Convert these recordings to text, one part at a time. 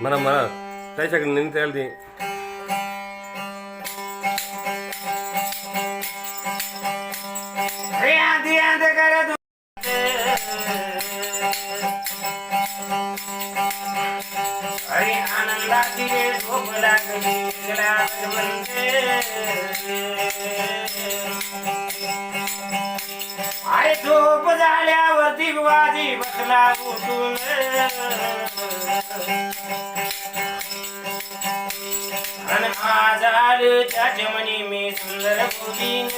म्हणा म्हणा त्याच्याकडे नेहमी त्याला ते. अरे आनंदाची झोप लागली झोप शिवाजी बसला उठून आणि आज आलं त्याच्या मनी मी सुंदर मुलीन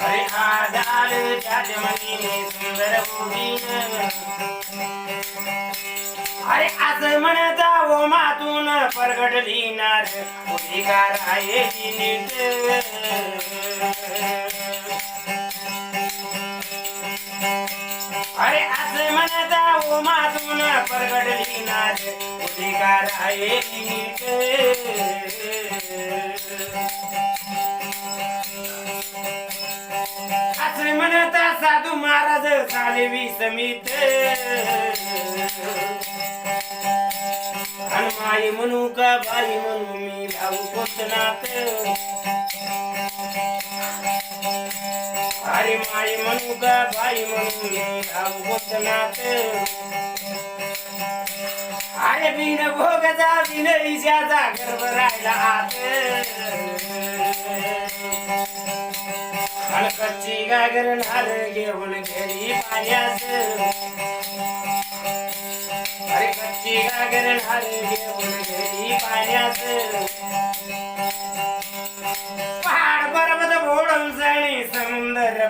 अरे आज आलं त्याच्या मनी मी सुंदर मुलीन अरे असं म्हणता ओमातून मातून परगडली नार उदिकार आहे नीट. अरे असं म्हणता ओ मातून परगडली नार अधिकार आहे ती म्हणता साधू महाराज झाले विसमित आणि माई म्हणू का बाई म्हणू मी लावू कोतनात भारी माळी म्हणू का भारी म्हणू मी लावू कोतनात अरे बिन भोगचा बिन इशाचा गर्भ राहिला आत. आणि गागर नार घेऊन घरी पाण्यात. अरे कच्ची गागर नार घेऊन घरी पाण्यात.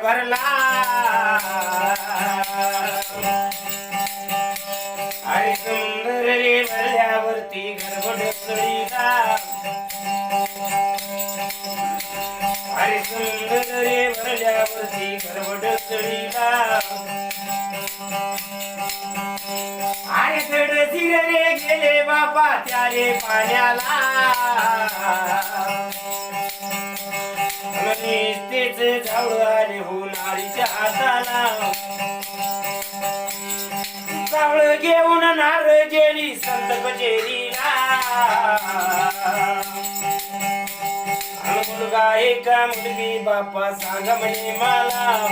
भरला. अरे सुंदर रे भरल्यावरती गडबड सळीला सुंदर रे भरल्यावरती गडबड सळीला अरे तड रे गेले बाबा त्यारे पाण्याला. तेच झावळ आले हो हाताला. चावळ घेऊन नार गेली संत कचेरीला. मुलगा एका मुलगी बापा सांग म्हणे मला.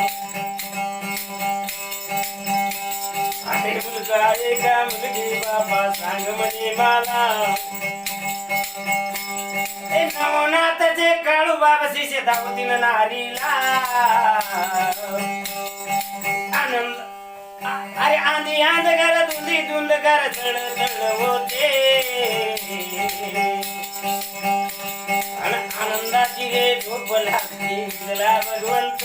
अरे मुलगा एका मुलगी बाबा सांग म्हणे मला. ए जे काळू बाबसी शिष्य दावतीन नारीला. आनंद अरे आंधी आंध कर धुंदी धुंद कर चढ चढ होते. आणि आनंदाची रे झोप लागते भगवंत.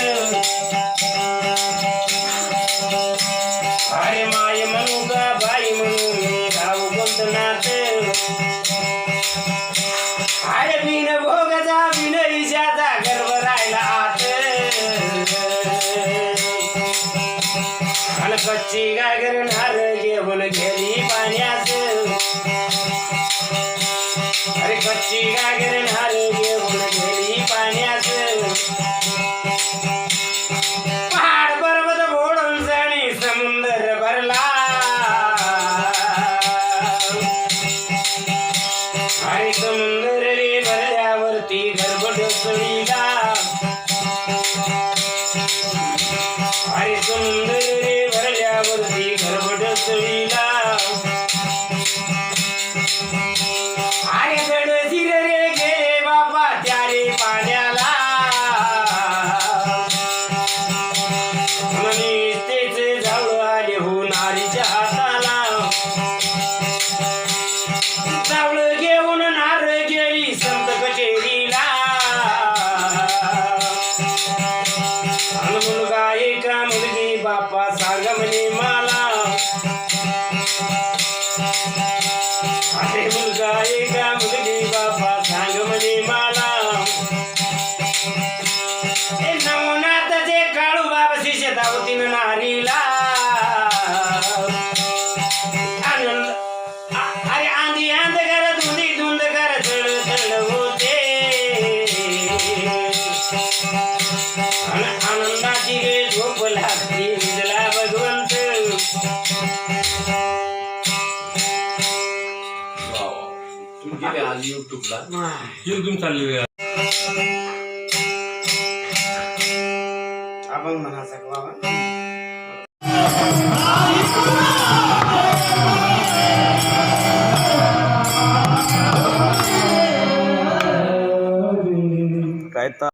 माझी घागरण हारू घेऊन गेली पाण्यास पहाड पर्वत फोडून जाणे समुद्र भरला. अरे नवनाथ जे काळू बाबा शिष्य धावतीन नारीला आज युट्यूबला. युट्यूब चाललेली आपण म्हणा बाबा.